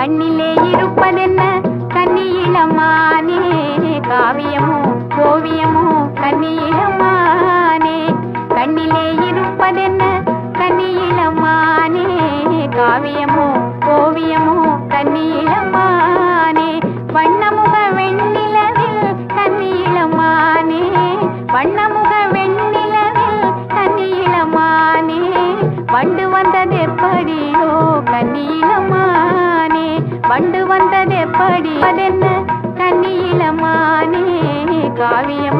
கண்ணிலே இருப்பதென்ன? கன்னியிளமானே காவியமோ ஓவியமோ கன்னியிளமானே கண்ணிலே இருப்பதென்ன? கன்னியிளமானே காவியமோ ஓவியமோ கன்னியிளமானே வண்ணமுக வெண்ணிலவில் கன்னியிளமானே வண்ணமுக வெண்ணிலவில் கன்னியிளமானே வண்டு வந்ததெப்படியோ கன்னியிளமானே வண்டு வந்ததெப்படி அதென்ன? கண்ணியில மானே காவியம்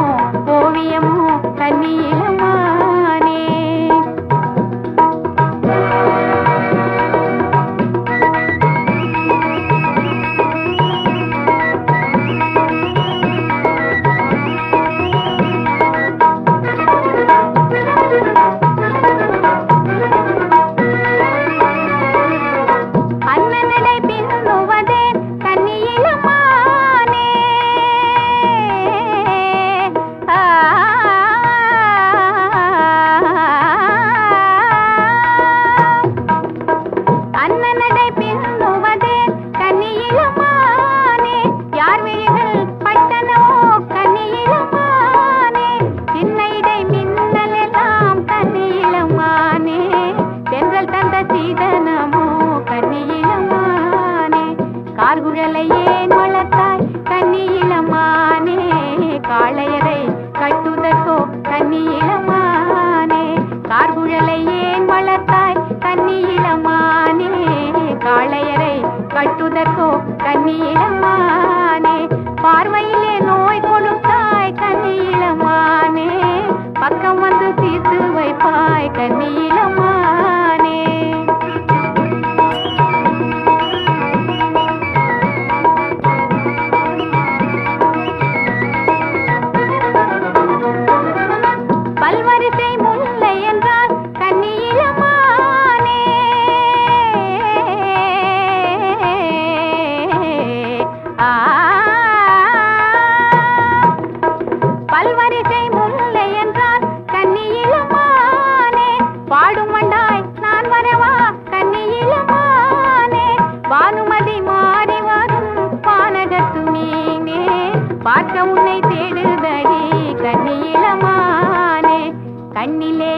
கார்குழலை ஏன் வளர்த்தாய் கன்னியிளமானே காளையரை கட்டுதற்கோ கன்னியிளமானே கார்குழலை ஏன் வளர்த்தாய் கன்னியிளமானே காளையரை கட்டுதற்கோ கன்னியிளமானே பார்வையிலே பல்வரிசை முல்லை என்றால் கன்னியிளமானே பாடும் வண்டாய் நான் வரவா கன்னியிளமானே பானுமதி மாறி வரும் பானகத்து மீனே பார்க்க உன்னை தேடுதடி கன்னியிளமானே கண்ணிலே